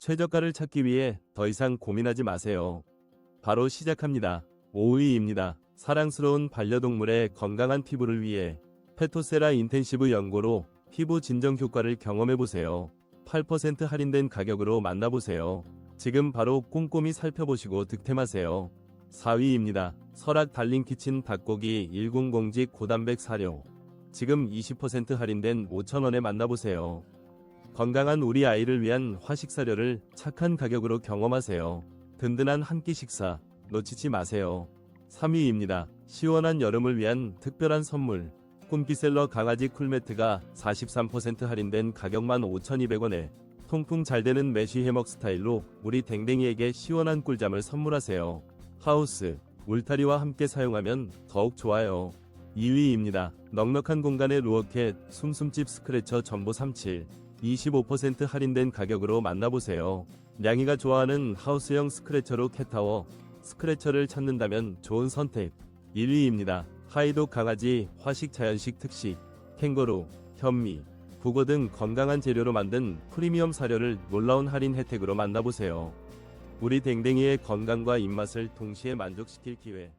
최저가를 찾기 위해 더 이상 고민하지 마세요. 바로 시작합니다. 5위입니다. 사랑스러운 반려동물의 건강한 피부를 위해 페토세라 인텐시브 연고로 피부 진정 효과를 경험해보세요. 8% 할인된 가격으로 만나보세요. 지금 바로 꼼꼼히 살펴보시고 득템하세요. 4위입니다. 설악 달링 키친 닭고기 100직 고단백 사료. 지금 20% 할인된 5,000원에 만나보세요. 건강한 우리 아이를 위한 화식 사료를 착한 가격으로 경험하세요. 든든한 한 끼 식사 놓치지 마세요. 3위입니다. 시원한 여름을 위한 특별한 선물. 꿈기셀러 강아지 쿨매트가 43% 할인된 가격만 5,200원에 통풍 잘 되는 메쉬 해먹 스타일로 우리 댕댕이에게 시원한 꿀잠을 선물하세요. 하우스, 울타리와 함께 사용하면 더욱 좋아요. 2위입니다. 넉넉한 공간의 루어캣 숨숨집 스크래처 전보 37 25% 할인된 가격으로 만나보세요. 냥이가 좋아하는 하우스형 스크래처로 캣타워 스크래처를 찾는다면 좋은 선택 1위입니다. 하이도 강아지 화식 자연식 특식 캥거루, 현미, 북어 등 건강한 재료로 만든 프리미엄 사료를 놀라운 할인 혜택으로 만나보세요. 우리 댕댕이의 건강과 입맛을 동시에 만족시킬 기회